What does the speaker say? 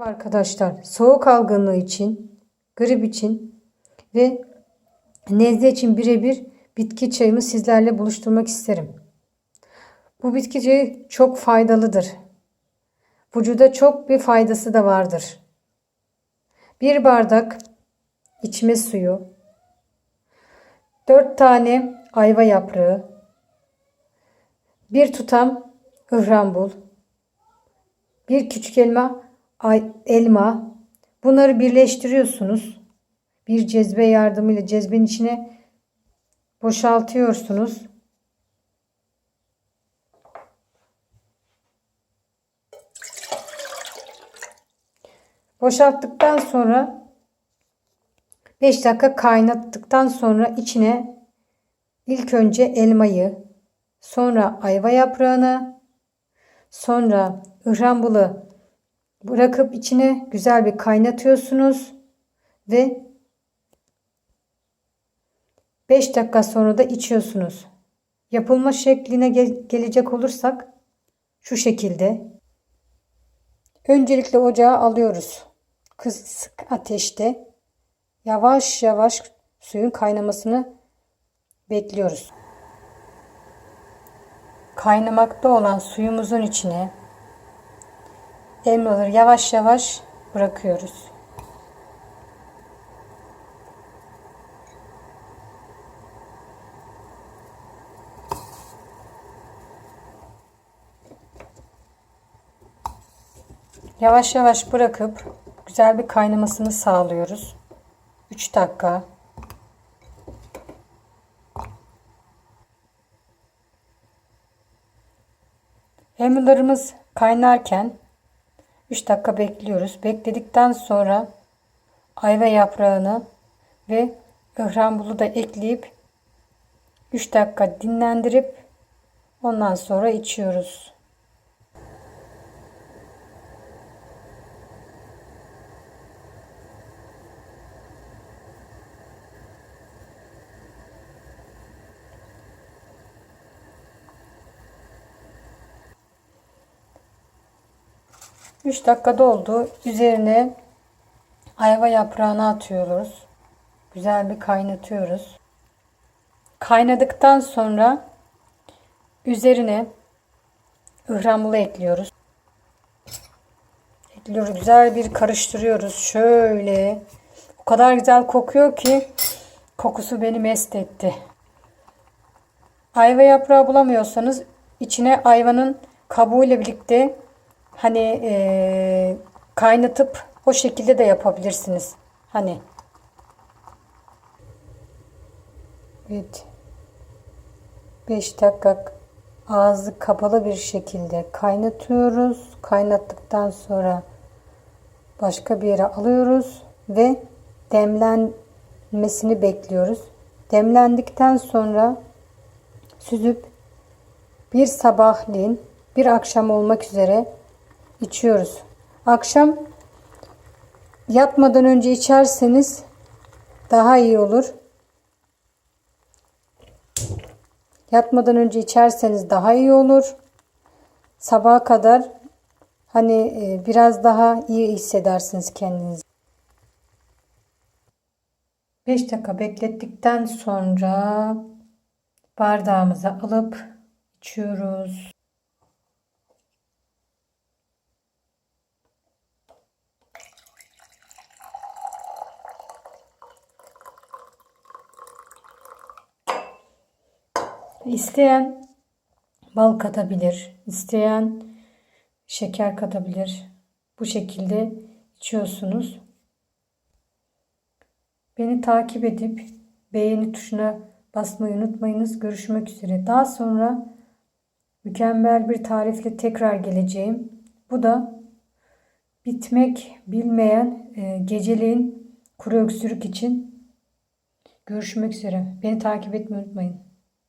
Arkadaşlar soğuk algınlığı için, grip için ve nezle için birebir bitki çayımı sizlerle buluşturmak isterim. Bu bitki çayı çok faydalıdır. Vücuda çok bir faydası da vardır. Bir bardak içme suyu, 4 tane ayva yaprağı, bir tutam ıhrambul, bir küçük elma, elma. Bunları birleştiriyorsunuz. Bir cezve yardımıyla cezvenin içine boşaltıyorsunuz. Boşalttıktan sonra 5 dakika kaynattıktan sonra içine ilk önce elmayı, sonra ayva yaprağını, sonra ıhrambulu bırakıp içine güzel bir kaynatıyorsunuz ve 5 dakika sonra da içiyorsunuz. Yapılma şekline gel- gelecek olursak şu şekilde. Öncelikle ocağa alıyoruz. Kısık ateşte yavaş yavaş suyun kaynamasını bekliyoruz. Kaynamakta olan suyumuzun içine elmaları yavaş yavaş bırakıyoruz. Yavaş yavaş bırakıp güzel bir kaynamasını sağlıyoruz. 3 dakika. Elmalarımız kaynarken 3 dakika bekliyoruz. Bekledikten sonra ayva yaprağını ve ıhrambulu da ekleyip 3 dakika dinlendirip ondan sonra içiyoruz. Üç dakika doldu. Üzerine ayva yaprağını atıyoruz. Güzel bir kaynatıyoruz. Kaynadıktan sonra üzerine ıhramlı ekliyoruz. Ekliyoruz. Güzel bir karıştırıyoruz. Şöyle. O kadar güzel kokuyor ki kokusu beni mest etti. Ayva yaprağı bulamıyorsanız içine ayvanın kabuğuyla birlikte hani e, kaynatıp o şekilde de yapabilirsiniz. Hani Evet. 5 dakika ağzı kapalı bir şekilde kaynatıyoruz. Kaynattıktan sonra başka bir yere alıyoruz ve demlenmesini bekliyoruz. Demlendikten sonra süzüp bir sabahleyin bir akşam olmak üzere içiyoruz. Akşam yatmadan önce içerseniz daha iyi olur. Yatmadan önce içerseniz daha iyi olur. Sabaha kadar hani e, biraz daha iyi hissedersiniz kendinizi. 5 dakika beklettikten sonra bardağımıza alıp içiyoruz. İsteyen bal katabilir, isteyen şeker katabilir. Bu şekilde içiyorsunuz. Beni takip edip beğeni tuşuna basmayı unutmayınız. Görüşmek üzere. Daha sonra mükemmel bir tarifle tekrar geleceğim. Bu da bitmek bilmeyen e, geceliğin kuru öksürük için görüşmek üzere. Beni takip etmeyi unutmayın.